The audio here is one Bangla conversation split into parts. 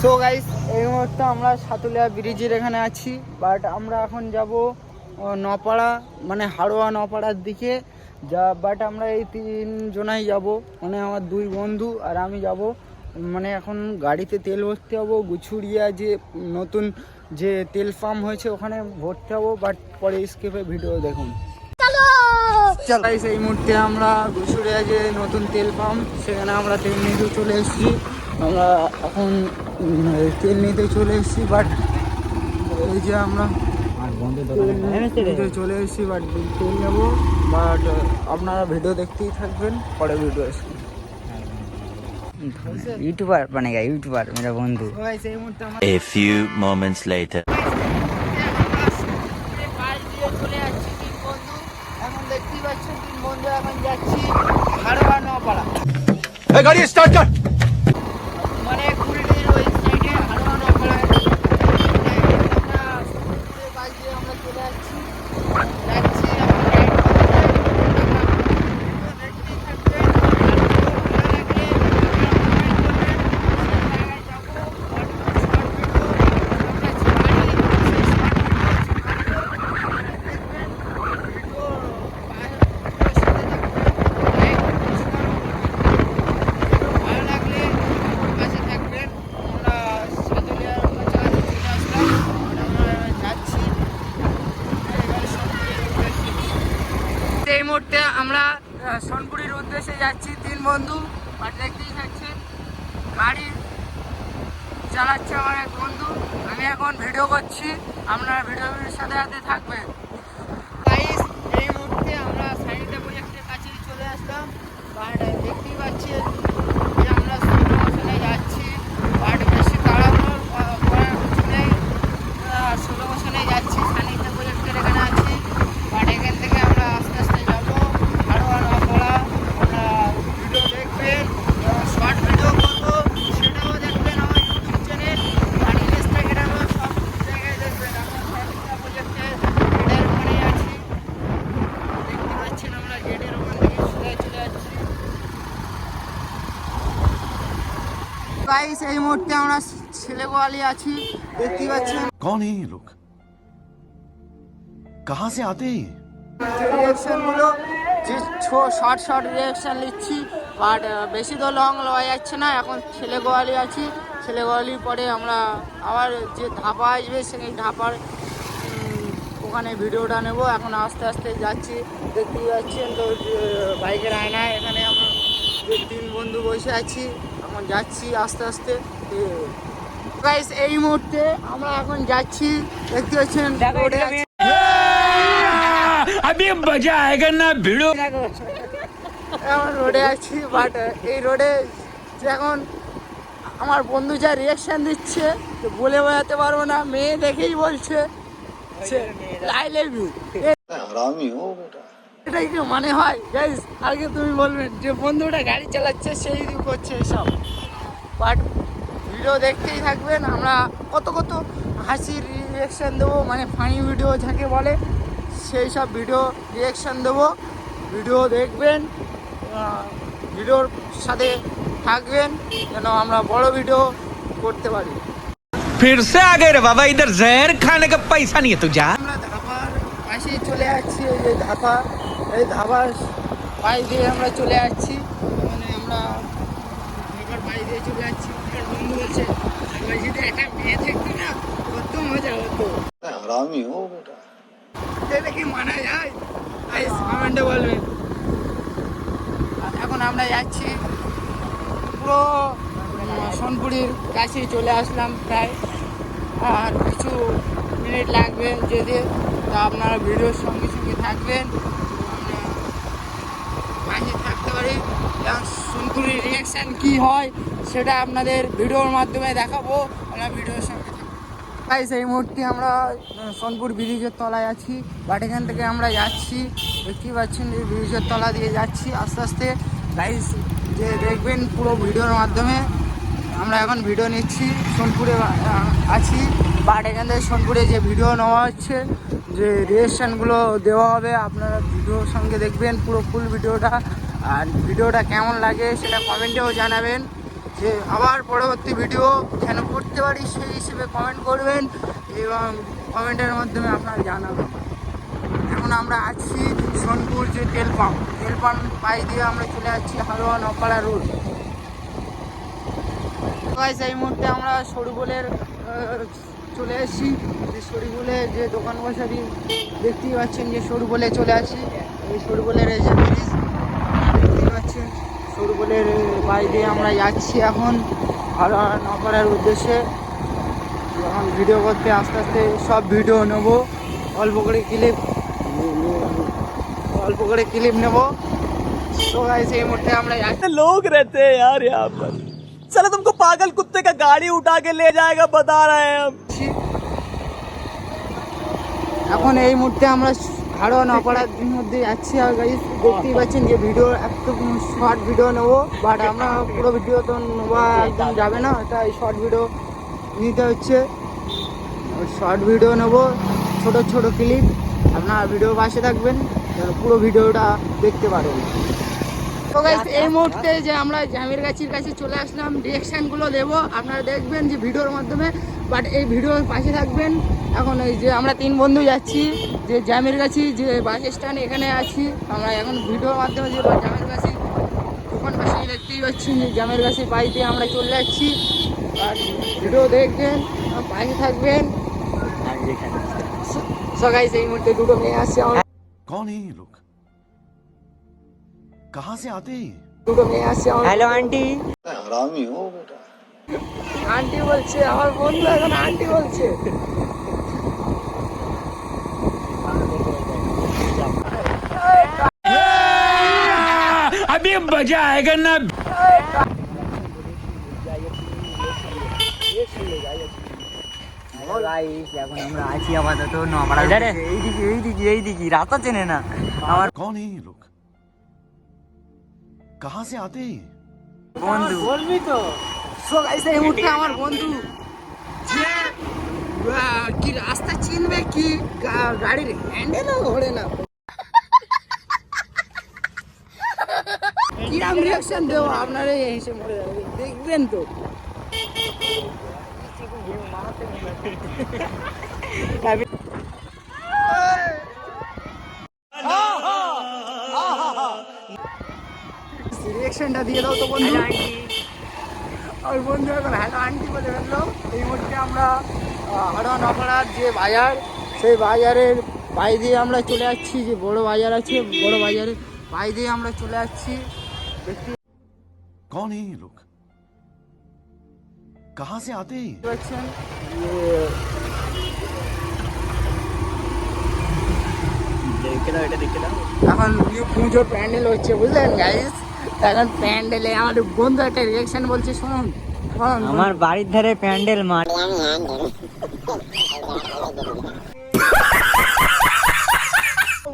সো গাইস এই মুহূর্তে আমরা সাতুলিয়া ব্রিজের এখানে আছি বাট আমরা এখন যাব নপাড়া মানে হাড়োয়া নপাড়ার দিকে। যা বাট আমরা এই তিনজনাই যাব মানে আমার দুই বন্ধু আর আমি যাব। মানে এখন গাড়িতে তেল ভরতে যাব গুছুরিয়া যে নতুন যে তেল পাম্প হয়েছে ওখানে ভরতে যাব বাট পরে স্কেপে ভিডিও দেখুন। গাইস এই মুহূর্তে আমরা গুছুরিয়া যে নতুন তেল পাম্প সেখানে আমরা তেল নিতে চলে এসেছি। আমরা এখন তেল নিতে চলে এসেছি বাট এই যে আমরা হ্যাঁ, চলে এসেছি বাট তেল নেব। বাট আপনারা ভিডিও দেখতেই থাকবেন পরে ভিডিও আসবে। ইউটিউবার মানে ইউটিউবার মেরা বন্ধু। এ ফিউ মোমেন্টস লেটার এখন যাচ্ছি ভাড়া নপাড়া গাড়ি স্টার্ট কর। মুহূর্তে আমরা ছেলেগোয়ালি আছি দেখতে পাচ্ছেন। কোন এই লোক কাহা সে আতে রিয়াকশনগুলো যে ছো শর্ট শর্ট রিয়াকশন নিচ্ছি বাট বেশি তো লং লওয়া যাচ্ছে না এখন ছেলে গোয়ালি আছি। ছেলে গোয়ালির পরে আমরা আবার যে ধাপা আসবে সেই ধাপার ওখানে ভিডিওটা নেব। এখন আস্তে আস্তে যাচ্ছি দেখতেই পাচ্ছেন তো বাইকের আয়নায় এখানে আমরা তিন বন্ধু বসে আছি। এখন যাচ্ছি আস্তে আস্তে। গাইস এই মুহূর্তে আমরা এখন যাচ্ছি দেখতে পাচ্ছেন রোডে আমি মজা আয়েগা না ভিড়ো। এখন রোডে আছি বাট এই রোডে যখন আমার বন্ধু যা রিয়াকশান দিচ্ছে বলে বোঝাতে পারব না মেয়ে দেখেই বলছে আই লাভ ইউ এটাই কি মানে হয়? গাইজ আগে তুমি বলবেন যে বন্ধুটা গাড়ি চালাচ্ছে সেই করছে এসব। বাট ভিডিও দেখতেই থাকবেন। আমরা কত কত হাসির রিয়েকশান দেবো মানে ফানি ভিডিও যাকে বলে সেই সব ভিডিও রিয়েকশান দেবো। ভিডিও দেখবেন ভিডিওর সাথে থাকবেন যেন আমরা বড় ভিডিও করতে পারি। ফির সে আগে রে বাবা ইদার জহর খানে কা পয়সা নিয়ে তো যা আমরা ধাবার পাশে চলে আসছি এই ধাবা। এই ধাবার পাশ দিয়ে আমরা চলে আসছি। মানে আমরা ধাবার পাশ দিয়ে চলে আসছি। বলছে যদি একটা মেয়ে থাকতো না এটা কি মানা যায় বলবেন এখন আমরা যাচ্ছি পুরো সোনপুরির কাছে চলে আসলাম প্রায় আর কিছু মিনিট লাগবে যেতে তা আপনারা ভিডিওর সঙ্গে সঙ্গে থাকবেন। রিয়াকশান কী হয় সেটা আপনাদের ভিডিওর মাধ্যমে দেখাবো। আমরা ভিডিওর সঙ্গে তাই সেই মুহূর্তে আমরা সোনপুর ব্রিজের তলায় আছি। বাট এখান থেকে আমরা যাচ্ছি। দেখতেই পাচ্ছেন এই ব্রিজের তলা দিয়ে যাচ্ছি আস্তে আস্তে। গাইস যে দেখবেন পুরো ভিডিওর মাধ্যমে, আমরা এখন ভিডিও নিচ্ছি, সোনপুরে আছি। বাট এখান থেকে সোনপুরে যে ভিডিও নেওয়া হচ্ছে, যে রিয়েকশানগুলো দেওয়া হবে, আপনারা ভিডিওর সঙ্গে দেখবেন পুরো ফুল ভিডিওটা। আর ভিডিওটা কেমন লাগে সেটা কমেন্টেও জানাবেন। যে আবার পরবর্তী ভিডিও যেন করতে পারি সেই হিসেবে কমেন্ট করবেন এবং কমেন্টের মাধ্যমে আপনারা জানাবেন। এখন আমরা আছি সোনপুর যে তেল পাম্প। তেল পাম্প পাই দিয়ে আমরা চলে যাচ্ছি হারোয়া নপাড়া রোড। এই মুহূর্তে আমরা সরুবলের চলে এসেছি। যে সরুবলে যে দোকান বসারি দেখতেই পাচ্ছেন যে সরুবলে চলে আসি এই সরুবলের এই যে ব্রিজ দেখতেই পাচ্ছেন সরুবলের বাড়ি দিয়ে আমরা যাচ্ছি এখন ভালো না করার উদ্দেশ্যে এখন ভিডিও করতে আস্তে আস্তে সব ভিডিও নেবো অল্প করে ক্লিপ অল্প করে ক্লিপ নেবো তো গাইস এই মুহূর্তে আমরা যাচ্ছি लोग रहते हैं यार यहाँ पर चलो तुमको पागल कुत्ते का गाड़ी उठा के ले जाएगा बता रहे हैं हम যাচ্ছি। এখন এই মুহূর্তে আমরা হাড়ো নপাড়ার মধ্যে যাচ্ছি আর গাইস দেখতেই পাচ্ছেন যে ভিডিও একটু শর্ট ভিডিও নেব বাট আমরা পুরো ভিডিও তো নেওয়া একদম যাবে না, তাই শর্ট ভিডিও নিতে হচ্ছে। শর্ট ভিডিও নেব, ছোট ছোট ক্লিপ আপনার ভিডিও পাশে থাকবেন, পুরো ভিডিওটা দেখতে পারেন এই মুহূর্তে যে আমরা জামের গাছির কাছে চলে আসলাম ডিরেকশানগুলো দেবো। আপনারা দেখবেন যে ভিডিওর মাধ্যমে বাট এই ভিডিওর পাশে থাকবেন। এখন এই যে আমরা তিন বন্ধু যাচ্ছি যে জামের গাছি যে বাস স্ট্যান্ড এখানে আছি। আমরা এখন ভিডিওর মাধ্যমে যে জামের গাছি দোকান পাশে দেখতেই পাচ্ছি যে জামের গাছি বাড়ি দিয়ে আমরা চলে যাচ্ছি। আর ভিডিও দেখবেন পাশে থাকবেন। আর এখানে সকাল এই মুহূর্তে দুটো মেয়ে আসছে। আমার কোন লোক। कहाँ से आते हैं ये? দুটো মেয়ে আসছে আমার হ্যালো আন্টি हरामी हो बेटा আন্টি বলছে আমার বন্ধু এখন আন্টি বলছে अभी मजा आएगा ना গাইস এখন আমরা আছি আপাতত নপাড়া এইদিকে এইদিকে এইদিকে রাস্তা চেনে না আমার कौन है ये लोग कहाँ से आते हैं ये? বন্ধু বলবি তো সো গাইস এই মুহূর্তে আমার বন্ধু যে আহ, কি রাস্তা চিনবে কি গা- গাড়ির হ্যান্ডেলও ঘোরে না কিরাম রিয়াকশন দেবো আপনারা এসে মরে যাবে দেখবেন তো রিয়াকশনটা দিয়ে দাও তো বন্ধু। আর বন্ধু এখন হ্যালো আন্টি বলে ফেলল। এই মুহূর্তে আমরা হরণ অপরাধ যে বাজার সেই বাজারের পাই দিয়ে আমরা চলে যাচ্ছি যে বড় বাজার আছে বড় বাজারে পাই দিয়ে আমরা চলে যাচ্ছি দেখতে কন এই লোক কাহা সে আতে দেখছেন এখন পুজোর প্যান্ডেল হচ্ছে বুঝলেন গাইস এখন প্যান্ডেলে আমার বন্ধু একটা রিয়াকশন বলছে শুনুন শুনুন আমার বাড়ির ধারে প্যান্ডেল মার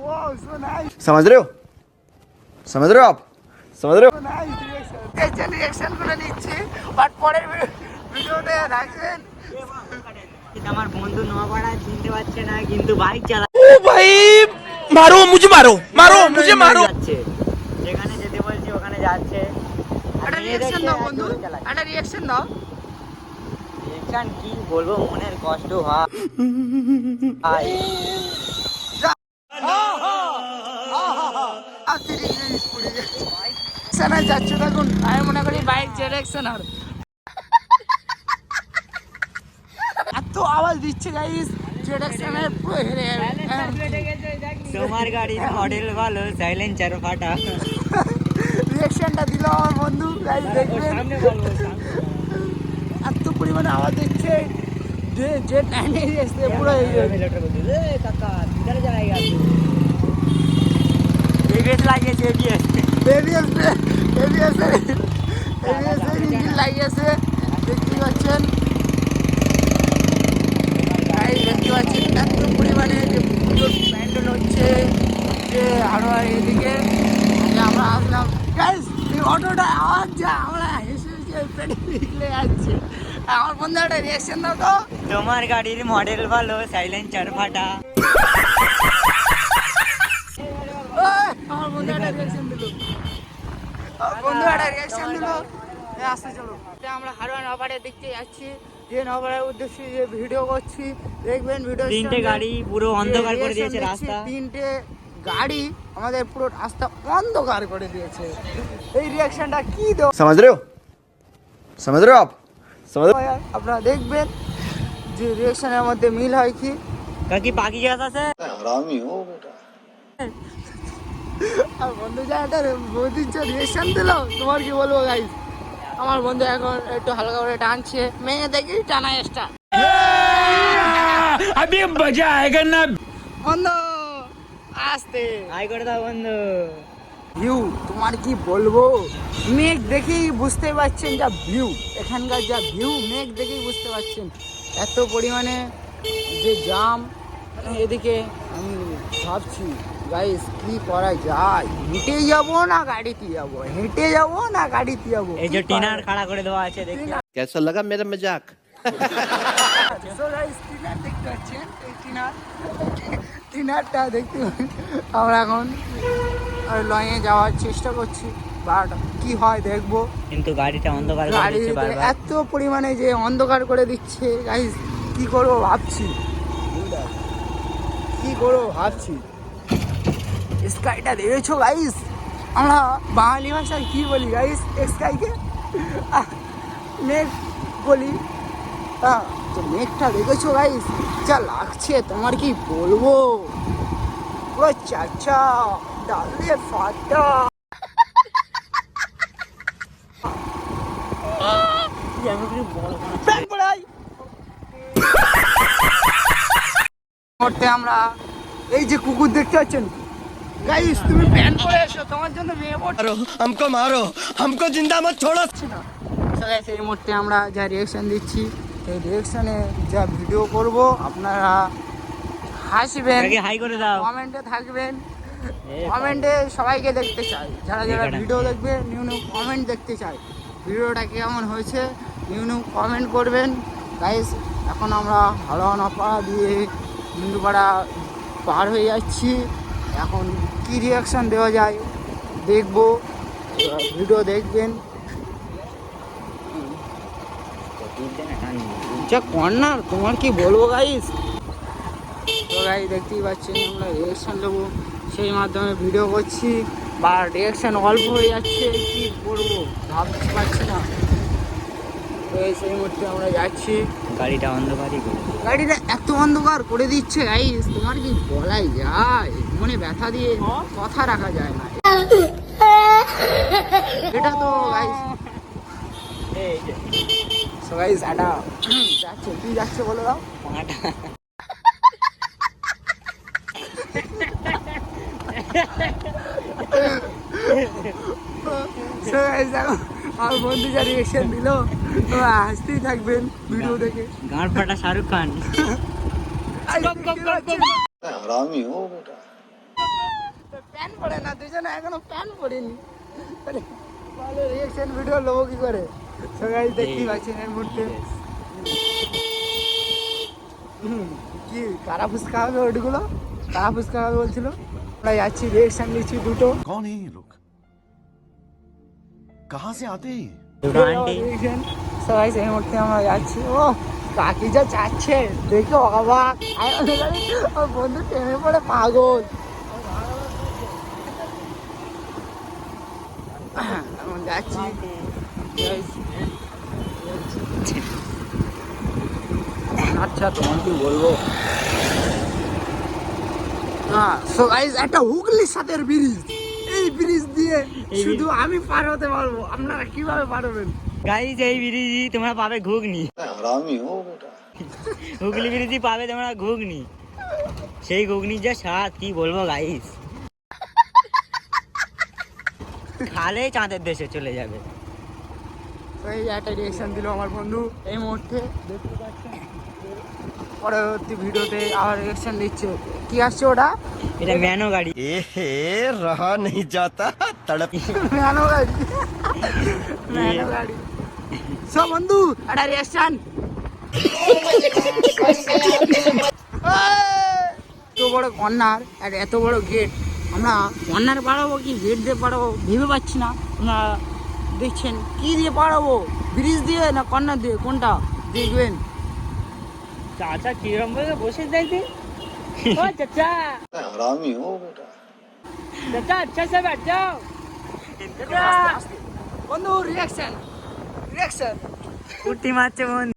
Wow, so nice. समझ रहे हो समझ रहे हो आप समझ रहे हो এই যে রিয়াকশন করে নিচ্ছি বাট পরের ভিডিওতে রাখবেন আমার বন্ধু নোয়াপাড়া চিনতে পারছে না কিন্তু বাইক চালা ओ भाई मारो मुझे मारो मारो मुझे मारो যাচ্ছে। একটা রিয়াকশন দাও বন্ধু। একটা রিয়াকশন দাও। Reaction কি বলব? মনের কষ্ট হয়। যাচ্ছে দেখুন। আমি মনে করি বাইক ডিরেকশন আর এত আওয়াজ দিচ্ছে গাইস ডিরেকশনের পুরো হেরে যাবে। তোমার গাড়ির মডেল ভালো সাইলেন্সার ফাটা। রিয়াকশনটা দিল আমার বন্ধু গাইস দেখবেন। এত পরিমাণে আওয়াজ দিচ্ছে। যে যে টাইমে এসে পুরো এবিএস লাগিয়েছে ABS ABS ABS ABS engine লাগিয়েছে। দেখতে পাচ্ছেন? দেখতে পাচ্ছেন? এত পরিমাণে যে পুজোর প্যান্ডেল হচ্ছে। যে এদিকে। আমরা আসলাম। অটোটা আওয়াজ যা আমরা হেসে হেসে পেটে নিকলে যাচ্ছে। আমার বন্ধু একটা রিয়াকশন দাও তো। তোমার গাড়ির মডেল ভালো সাইলেন্সার ফাটা। আমার বন্ধু একটা রিয়াকশন দিল। আমার বন্ধু একটা রিয়াকশন দিল। এ, আসতে চলো। আমরা দেখতে যাচ্ছি। যে উদ্দেশ্যে যে ভিডিও করছি দেখবেন ভিডিও তিনটে গাড়ি পুরো অন্ধকার করে দিয়েছে রাস্তা। তিনটে গাড়ি আমাদের পুরো রাস্তা অন্ধকার করে দিয়েছে এই রিয়াকশনটা কি দেবো समझ रहे हो समझ रहे हो आप समझ रहे हो আপনারা দেখবেন যে রিয়াকশনের মধ্যে মিল হয় কি কাকি পাখি গাছ আছে আর বন্ধু যা একটা বৌদির যে রিয়াকশন দিল তোমার কি বলবো গাইস আমার বন্ধু এখন একটু হালকা করে টানছে মেয়ে দেখি টানা এসটা अभी मजा आएगा ना বন্ধু আস্তে। হাই করে দাও বন্ধু। ভিউ তোমার কি বলব? মেঘ দেখেই বুঝতে পারছেন যা ভিউ এখানকার যা ভিউ মেঘ দেখেই বুঝতে পারছেন। এত পরিমাণে যে জাম এদিকে আমি ভাবছি গাইস কি করা যায়? হেঁটে যাব না গাড়িতে যাব? হেঁটে যাব না গাড়িতে যাব? এই যে টিনার খাড়া করে দেওয়া আছে দেখি। কেমন লাগা মেরা মজাক সো গাইস টিনার দেখতে পাচ্ছেন এই টিনার। টিনারটা দেখতে আমরা এখন লয়ে যাওয়ার চেষ্টা করছি। বাট কি হয় দেখব। কিন্তু গাড়িটা অন্ধকার করে গাড়ি এত পরিমাণে যে অন্ধকার করে দিচ্ছে গাইস কি করব ভাবছি। কি করব ভাবছি। স্কাইটা দেখেছ গাইস আমরা বাঙালি ভাষায় কি বলি গাইস স্কাইকে মেঘ বলি। তো মেঘটা দেখেছো গাইস যা লাগছে তোমার কি বলবো পুরো চাচা ডালে ফাটা প্যান্ট পরাই করতে আমরা এই যে কুকুর দেখতে পাচ্ছেন গাইস তুমি প্যান্ট পরে এসো তোমার জন্য মেয়ে পড়ছে हमको मारो हमको जिंदा मत छोड़ो না So guys, এই মুহূর্তে আমরা যা রিয়েকশন দিচ্ছি এই রিয়েকশনে যা ভিডিও করব আপনারা হাসবেন হাই করে দাও। কমেন্টে থাকবেন। কমেন্টে সবাইকে দেখতে চাই। যারা যারা ভিডিও দেখবে নিউ নিউ কমেন্ট দেখতে চাই। ভিডিওটা কেমন হয়েছে নিউ নিউ কমেন্ট করবেন। গাইস এখন আমরা হাওড়া পাড়া দিয়ে হিন্দুপাড়া পার হয়ে যাচ্ছি। এখন কি রিয়াকশন দেওয়া যায় দেখব। ভিডিও দেখবেন। যা কর্নার তোমার কি বলব গাইস তো গাই দেখতেই পাচ্ছেন আমরা রিয়াকশান দেবো সেই মাধ্যমে ভিডিও করছি বা রিয়াকশান অল্প হয়ে যাচ্ছে কি করব ভাবতে পারছি না। তো সেই মুহূর্তে আমরা যাচ্ছি। গাড়িটা অন্ধকারই গাড়িটা এত অন্ধকার করে দিচ্ছে গাইস তোমার কি বলাই যায়? মনে ব্যথা দিয়ে কথা রাখা যায় না। এটা তো গাইস এই যে। সো গাইস এটা যাচ্ছে। কি যাচ্ছে বলে দাও? পাটা। So guys, দেখো, আমার বন্ধু যা রিয়েকশন দিল তোমরা হাসতেই থাকবেন ভিডিও দেখে। গাঁড় ফাটা শাহরুখ খান। প্যান পড়ে না দুজনে এখনও প্যান পড়েনি। তাহলে রিয়েকশন ভিডিও নেব কি করে? সবাই দেখি দেখতেই পাচ্ছেন এর মধ্যে কি কারা ফুচকা হবে ওইগুলো? কারা ফুচকা হবে বলছিল? আমরা যাচ্ছি রিয়েকশন নিচ্ছি দুটো। কোন এই লোক কাহা সে আতে সবাই সেই মুহূর্তে আমরা যাচ্ছি। ও কাকি যা চাচ্ছে দেখে অবাক। বন্ধু ট্রেনে পড়ে পাগল। যাচ্ছি। আচ্ছা তোমার কি বলব হ্যাঁ সো একটা হুগলির সাথে ব্রিজ এই ব্রিজ দিয়ে শুধু আমি পার হতে পারব। আপনারা কীভাবে পারবেন গাইজ এই ব্রিজি তোমরা পাবে ঘুগনি। হুগলি ব্রিজি পাবে তোমরা ঘুগনি। সেই ঘুগনির যা স্বাদ কি বলব গাইস খালে চাঁদের দেশে চলে যাবে। এই একটা রিয়েকশান দিল আমার বন্ধু এই মুহূর্তে। দেখতে পাচ্ছেন পরবর্তী ভিডিওতে আবার রিয়েকশন দিচ্ছে কি আসছে ওটা? এটা ম্যানো গাড়ি। এ হে রহা নেই যাতা তড়প। ম্যানো গাড়ি। ম্যানো ইয়ে। গাড়ি। সব বন্ধু একটা রিয়েকশন এত বড় কর্নার আর এত বড় গেট আমরা কর্নার বাড়াবো কি? গেট দিয়ে বাড়াবো ভেবে পাচ্ছি না। আমরা দেখছেন কি দিয়ে পারাবো ব্রিজ দিয়ে না কর্নার দিয়ে কোনটা দেখবেন চাচা কিরম ভাবে বসে দেখবি ও চাচা हरामी हो बेटा চাচা আচ্ছা সে बैठ जाओ বন্ধু রিয়াকশন রিয়াকশন উঠি মারছে মন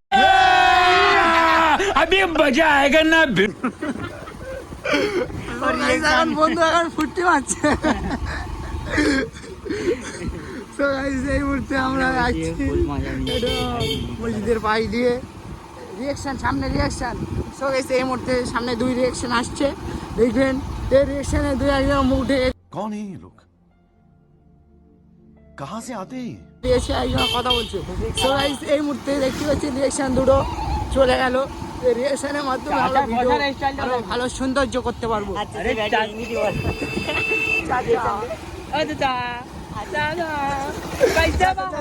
अभी मजा आएगा ना भिड़ो এখন বন্ধু এখন ফুটতে মারছে এই মুহূর্তে আমরা মসজিদের দিয়ে। সামনে এই মুহূর্তে সামনে দুই আসছে। দেখবেন এই দুই একজন একজন কথা বলছে। সো এই মুহূর্তে দেখতে পাচ্ছি রিয়েকশন দুটো চলে গেল। রিয়েকশনের মাধ্যমে আমরা ভিডিও ভালো সৌন্দর্য করতে পারব। আচ্ছা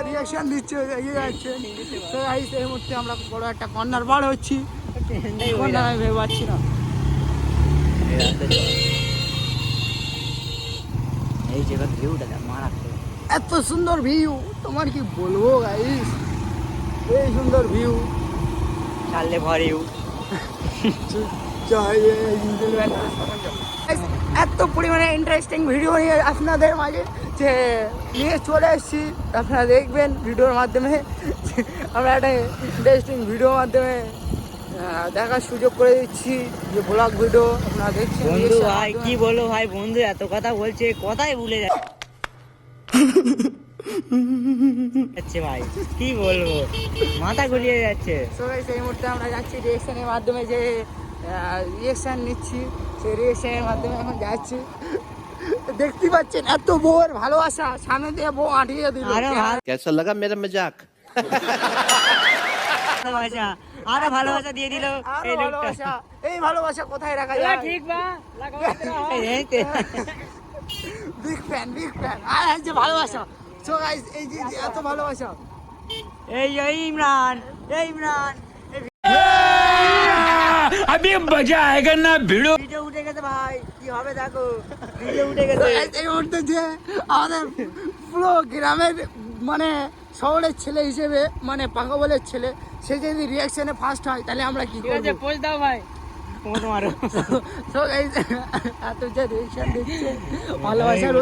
রিয়াকশন দিচ্ছে এগিয়ে যাচ্ছে তো গাইস এই মুহূর্তে আমরা বড় একটা কর্নার বার হচ্ছি। কর্নার আমি ভেবে পাচ্ছি না। এই জায়গা ভিউটা দেখ মারা এত সুন্দর ভিউ তোমার কি বলব গাইস এই সুন্দর ভিউ চাললে ভরিউ এত পরিমাণে ইন্টারেস্টিং ভিডিও নিয়ে আপনাদের মাঝে যে নিয়ে চলে এসেছি। আপনারা দেখবেন ভিডিওর মাধ্যমে আমরা একটা ইন্টারেস্টিং ভিডিওর মাধ্যমে দেখার সুযোগ করে দিচ্ছি যে ব্লগ ভিডিও আপনারা দেখছেন। বন্ধু ভাই। কি বলব ভাই বন্ধু এত কথা বলছে কথাই ভুলে যাচ্ছে ভাই কি বলব? মাথা ঘুরিয়ে যাচ্ছে। guys, এই মুহূর্তে আমরা যাচ্ছি রিয়েকশনের মাধ্যমে যে রিয়েকশন নিচ্ছি। সেই রিয়েকশানের মাধ্যমে এখন যাচ্ছি। দেখতে পাচ্ছেন এত বোর ভালোবাসা সামনে দিয়ে বউ আটিয়ে দিল। কেসা লাগা মেরা মজাক? ভালোবাসা দিয়ে ভালোবাসা। এই ভালোবাসা কোথায় রাখা ঠিক ফ্যান ফ্যান আর যে ভালোবাসা। সো এই এত ভালোবাসা। এই ইমরান এই ইমরান। আমি না ভিড়ো। উঠে গেছে ভাই কি হবে দেখো ভিডিও উঠে গেছে। এই আমাদের পুরো গ্রামের মানে শহরের ছেলে হিসেবে মানে পাকা বলের ছেলে সে যদি রিয়াকশনে ফার্স্ট হয় তাহলে আমরা কি করব? পোজ দাও ভাই। এত যে ভালোবাসার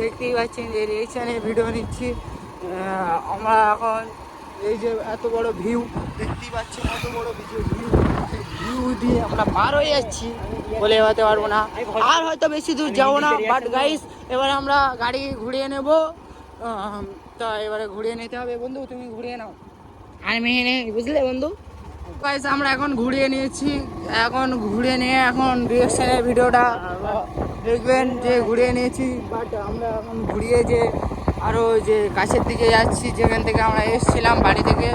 দেখতেই পাচ্ছেন যে ভিডিও নিচ্ছি। আমরা এখন এই যে এত বড় ভিউ দেখতেই পাচ্ছি এত বড় ভিউ ভিউ দিয়ে আমরা পার হয়ে যাচ্ছি বলে হতে পারব না। আর হয়তো বেশি দূর যাব না বাট গাইস এবার আমরা গাড়ি ঘুরিয়ে নেব। তা এবারে ঘুরিয়ে নিতে হবে। বন্ধু তুমি ঘুরিয়ে নাও। আর মেহে নেই বুঝলে বন্ধু? গাইস আমরা এখন ঘুরিয়ে নিয়েছি। এখন ঘুরিয়ে নিয়ে এখন রিয়েকশনের ভিডিওটা দেখবেন যে ঘুরিয়ে নিয়েছি বাট আমরা এখন ঘুরিয়ে যে আরও যে কাছের দিকে যাচ্ছি যেখান থেকে আমরা এসেছিলাম বাড়ি থেকে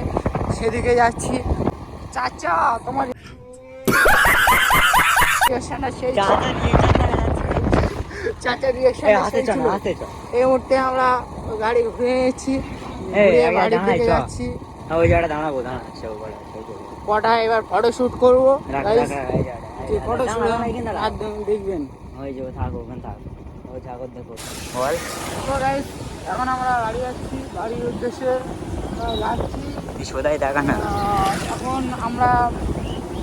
সেদিকে যাচ্ছি। চাচা তোমার। চাচা রিয়েকশন এই মুহূর্তে আমরা গাড়ি ঘুরে চ। যাচ্ছি। ওই জায়গাটা দাঁড়াবো করে কটা এবার ফটো শুট করব? ফটো দেখবেন। ওই যে থাকো ওখানে থাকো। ওই থাকো দেখো। বল। তো গাইস এখন আমরা বাড়ি যাচ্ছি বাড়ির উদ্দেশ্যে যাচ্ছি। বিশ্বদাই দেখা না। এখন আমরা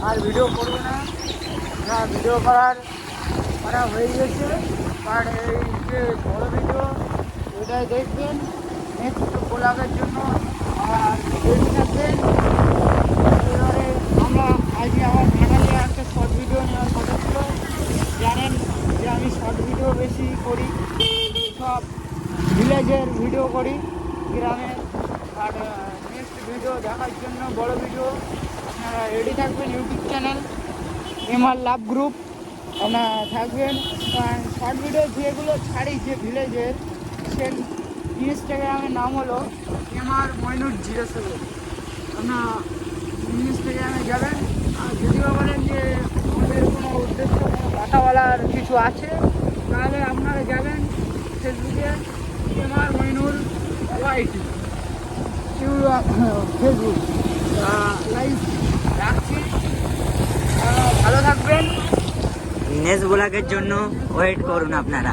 আর ভিডিও করব না। না ভিডিও করার করা হয়ে গেছে। আর এই যে বড় ভিডিও ওটাই দেখবেন। নেক্সট ব্লগের জন্য আর থাকবেন এবারে আমরা আজকে আমার চ্যানেলে একটা শর্ট ভিডিও নেওয়ার কথা ছিল। জানেন যে আমি শর্ট ভিডিও বেশি করি। সব ভিলেজের ভিডিও করি। গ্রামে আর নেক্সট ভিডিও দেখার জন্য বড় ভিডিও আপনারা রেডি থাকবেন YouTube channel MR love group আপনারা থাকবেন। শর্ট ভিডিও যেগুলো ছাড়ি যে ভিলেজের সে ইনস্টাগ্রামের নাম হলো এমআর মইনুর জিরো সেভেন আপনারা ইনস্টাগ্রামে যাবেন। আর যদিও বলেন যে আমাদের কোনো উদ্দেশ্য কথা বলার কিছু আছে, তাহলে আপনারা যাবেন ফেসবুকে MR Moinur YT Facebook live রাখছি আহ, ভালো থাকবেন। নেস ব্লগের জন্য ওয়েট করুন আপনারা।